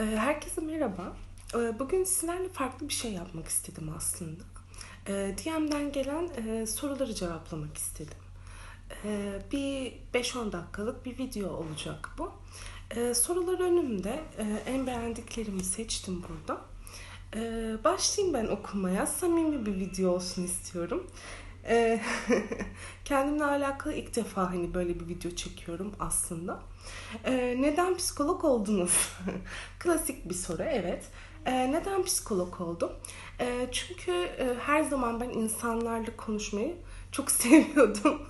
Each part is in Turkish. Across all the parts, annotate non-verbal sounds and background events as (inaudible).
Ee, Herkese merhaba. Ee, Bugün sizlerle farklı bir şey yapmak istedim aslında. Ee, DM'den gelen e, soruları cevaplamak istedim. Bir 5-10 dakikalık bir video olacak bu. Sorular önümde. En beğendiklerimi seçtim burada. Başlayayım ben okumaya. Samimi bir video olsun istiyorum. Ee, (laughs) Kendimle alakalı ilk defa hani böyle bir video çekiyorum aslında. Ee, neden psikolog oldunuz? (laughs) Klasik bir soru, evet. Ee, neden psikolog oldum? Ee, çünkü e, her zaman ben insanlarla konuşmayı çok (laughs) seviyordum.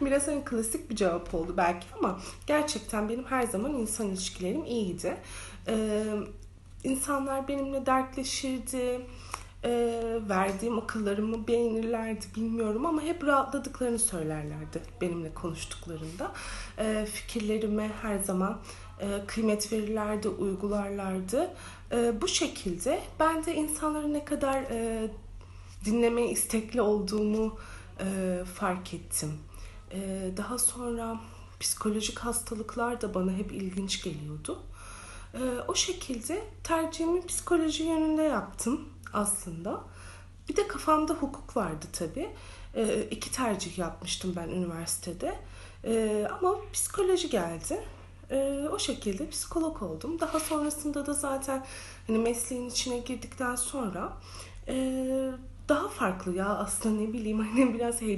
Biraz hani klasik bir cevap oldu belki ama gerçekten benim her zaman insan ilişkilerim iyiydi. Ee, insanlar benimle dertleşirdi. Ee, verdiğim akıllarımı beğenirlerdi bilmiyorum ama hep rahatladıklarını söylerlerdi benimle konuştuklarında. Ee, fikirlerime her zaman e, kıymet verirlerdi, uygularlardı. Ee, bu şekilde ben de insanların ne kadar e, dinlemeye istekli olduğumu e, fark ettim. E, daha sonra psikolojik hastalıklar da bana hep ilginç geliyordu. E, o şekilde tercihimi psikoloji yönünde yaptım aslında. Bir de kafamda hukuk vardı tabii. E, iki tercih yapmıştım ben üniversitede. E, ama psikoloji geldi. E, o şekilde psikolog oldum. Daha sonrasında da zaten hani mesleğin içine girdikten sonra e, daha farklı ya aslında ne bileyim (laughs) hani biraz heyecanlı